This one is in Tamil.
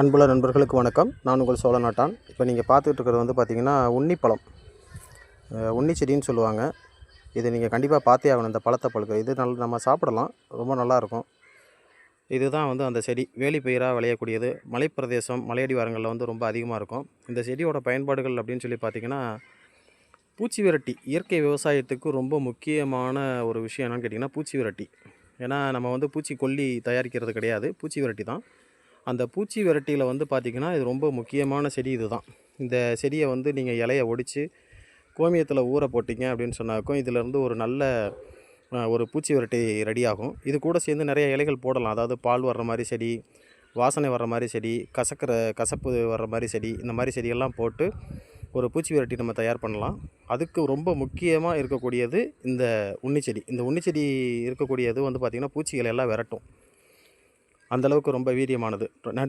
அன்புள்ள நண்பர்களுக்கு வணக்கம். நான் உங்கள் சோழ நாட்டான். இப்போ நீங்கள் பார்த்துட்டு இருக்கிறது வந்து பார்த்திங்கன்னா உன்னிப்பழம். உன்னிச்செடின்னு சொல்லுவாங்க. இது நீங்கள் கண்டிப்பாக பார்த்தே ஆகணும். இந்த பழத்தை பழுக்க இது நல்ல நம்ம சாப்பிடலாம். ரொம்ப நல்லாயிருக்கும் இதுதான் வந்து அந்த செடி. வேலி பயிராக விளையக்கூடியது. மலைப்பிரதேசம் மலையடிவாரங்களில் வந்து ரொம்ப அதிகமாக இருக்கும். இந்த செடியோட பயன்பாடுகள் அப்படின்னு சொல்லி பார்த்திங்கன்னா பூச்சி விரட்டி. இயற்கை விவசாயத்துக்கு ரொம்ப முக்கியமான ஒரு விஷயம் என்னென்னு கேட்டிங்கன்னா பூச்சி விரட்டி. ஏன்னா நம்ம வந்து பூச்சி கொல்லி தயாரிக்கிறது கிடையாது. பூச்சி விரட்டி தான். அந்த பூச்சி விரட்டியில் வந்து பார்த்திங்கன்னா இது ரொம்ப முக்கியமான செடி இது தான் இந்த செடியை வந்து நீங்கள் இலையை ஒடித்து கோமியத்தில் ஊற போட்டிங்க அப்படின்னு சொன்னாக்கும் இதிலேருந்து ஒரு நல்ல ஒரு பூச்சி விரட்டி ரெடியாகும் இது கூட சேர்ந்து நிறைய இலைகள் போடலாம். அதாவது பால் வர்ற மாதிரி செடி வாசனை வர்ற மாதிரி செடி கசக்கிற கசப்பு வர்ற மாதிரி செடி இந்த மாதிரி செடியெல்லாம் போட்டு ஒரு பூச்சி விரட்டி நம்ம தயார் பண்ணலாம். அதுக்கு ரொம்ப முக்கியமாக இருக்கக்கூடியது இந்த உன்னிச்செடி இந்த உன்னிச்செடி இருக்கக்கூடியது வந்து பார்த்திங்கன்னா பூச்சிகளை எல்லாம் விரட்டும். அந்தளவுக்கு ரொம்ப வீரியமானது. நன்றி.